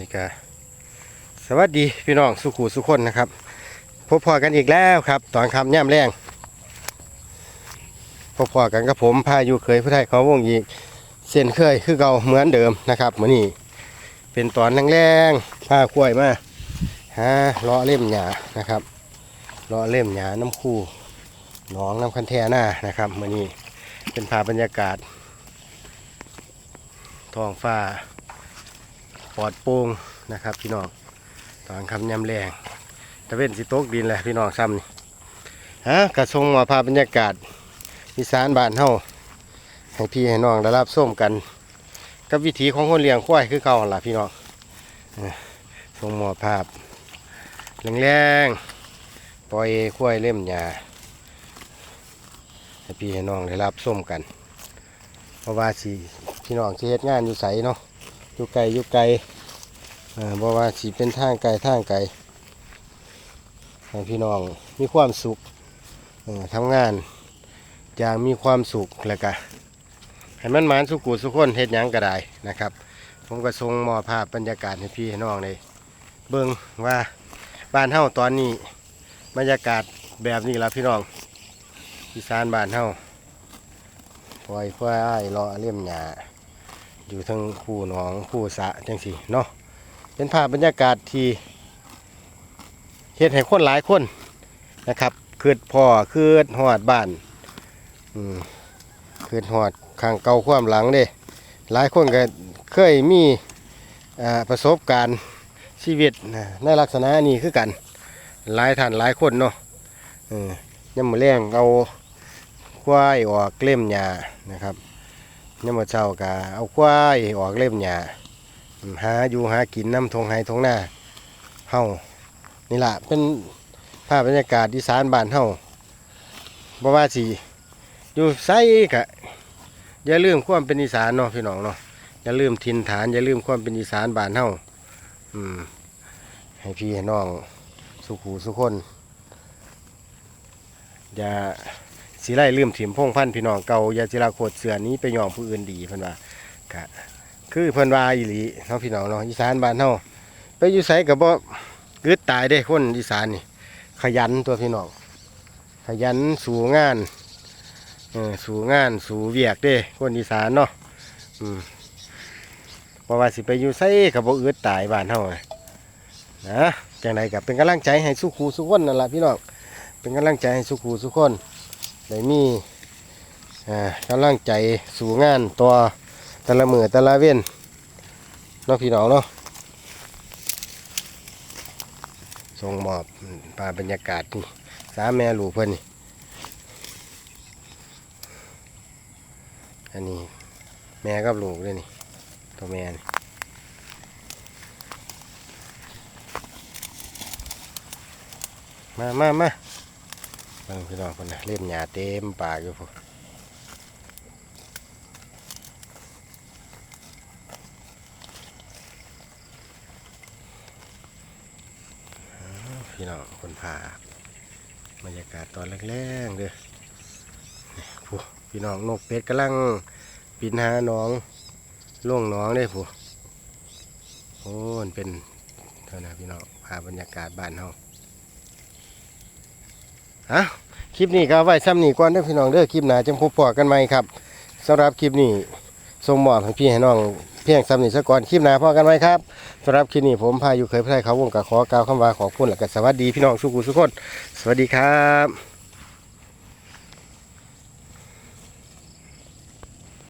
นี่ก็สวัสดีพี่น้องสุขูสุคนนะครับ พบพอกันอีกแล้วครับ ตอนคำย่ำแรงพบพอกันกับผมพายุเคยผู้ไทยเขาวงอีกเส้นเคยคือเก่าเหมือนเดิมนะครับมือนี้เป็นตอนแรงๆพาคุ้วยมาหาเลาะเล่มหญ้านะครับลาะเล่มหญ้าน้ำคู่หนองน้ำคันแท่หน้านะครับมือนี้เป็นภาพบรรยากาศท้องฟ้า ปอดโป่งนะครับ พี่น้องตอนคำยำแรงตะเว้นสิตกดินแหละพี่น้องซ้ำนี่ฮะกระทรงมาพาบรรยากาศอีสานบ้านเฮาให้พี่ให้น้องได้รับส้มกัน กับวิถีของคนเลี้ยงควายคือเก่าล่ะพี่น้องทรงหมอภาพแรงๆปล่อยควายเล่มหญ้าให้พี่ให้น้องได้รับส้มกัน เพราะว่าสิพี่น้องสิเฮ็ดงานอยู่ไสเนาะ อยู่ไกลอยู่ไกลเอ่อเพราะว่าสิเป็นทางไกลทางไกลให้พี่น้องมีความสุขทำงานอย่างมีความสุขแล้วก็ให้มันหมานสุขุสุขคนเฮ็ดหยังก็ได้นะครับ ผมก็ส่งมอภาพบรรยากาศให้พี่ให้น้องได้เบิ่งว่าบ้านเฮาตอนนี้ บรรยากาศแบบนี้ละพี่น้องอีสานบ้านเฮาปล่อยควายอ้ายเลาะเลี่ยมหญ้า อยู่ทั้งคู่หนองคู่สะจังสีเนาะเป็นภาพบรรยากาศที่เฮ็ดให้คนหลายคนนะครับคืดพ่อคืดหอดบ้านอืมคืดหอดข้างเก่าความหลังเด้หลายคนก็เคยมีประสบการณ์ชีวิตในลักษณะนี้คือกันหลายท่านหลายคนเนาะเออยามมื้อแรงเอาควายออกเล่มหญ้านะครับ ยามมื้อเช้าก็เอาควายออกเล่มหญ้าหาอยู่หากินน้ำทงไห้ทงหน้าเฮานี่ละเป็นภาพบรรยากาศอีสานบ้านเฮาบ่ว่าสิอยู่ไสก็อย่าลืมความเป็นอีสานเนาะพี่น้องเนาะอย่าลืมถิ่นฐาน อย่าลืมความเป็นอีสานบ้านเฮาอืมให้พี่ให้น้องสุขูสุขคนอย่า สิไล่ลืมถิ่มพงพันพี่น้องเก่าอยาจิราโคตรเสือนี้ไปยอมผู้อื่นดีเพิ่นว่ากะคือเพิ่นว่าอีหลีเนาะพี่น้องเนาะอีสานบ้านเฮาไปอยู่ไสก็บ่กึดตายเด้คนอีสานนี่ ขยันตัวพี่น้องขยันสู่งานเออสู่งานสู่เวียกเด้ คนอีสานเนาะอืมเพราะว่าสิไปอยู่ไสก็บ่อึดตายบ้านเฮานะจังไดก็เป็นกำลังใจให้สุขูสุขคนนั่นล่ะพี่น้องเป็นกำลังใจให้สุขูสุขคน ได้มีอ่ากำลังใจสู่งานตัวแต่ละมือแต่ละเว้นนาะพี่น้องเนาะส่งมอบปาบรรยากาศนี่สามแม่ลูกเพื่อนนี่อันนี้แม่กับลูกเลยนี่ตัวแม่นี่มามามา เบิ่งพี่น้องคนนะเล่มหญ้าเต็มปากอยู่พวกพี่น้องคนพาบรรยากาศตอนแรกๆเด้อนี่พวกพี่น้องนกเป็ดกำลังปินหาน้องล่วงน้องได้พวกโอ้มันเป็นเท่านั้นพี่น้องพาบรรยากาศบ้านเฮา ฮะคลิปนี้ก็เอาไว้ซ้ำนี่ก่อนเด้อพี่น้องเด้อคลิปหน้าจังพบปอกันใหม่ครับสำหรับคลิปนี้ส่งมอบให้พี่ให้น้องเพียงซ้ำนี่ซะก่อนคลิปหน้าพอกันไหมครับสำหรับคลิปนี้ผมพาอยู่เคยพายเขาวงกับขอกล่าวคำว่าขอบคุณและก็สวัสดีพี่น้องสุขุสุขคนสวัสดีครับ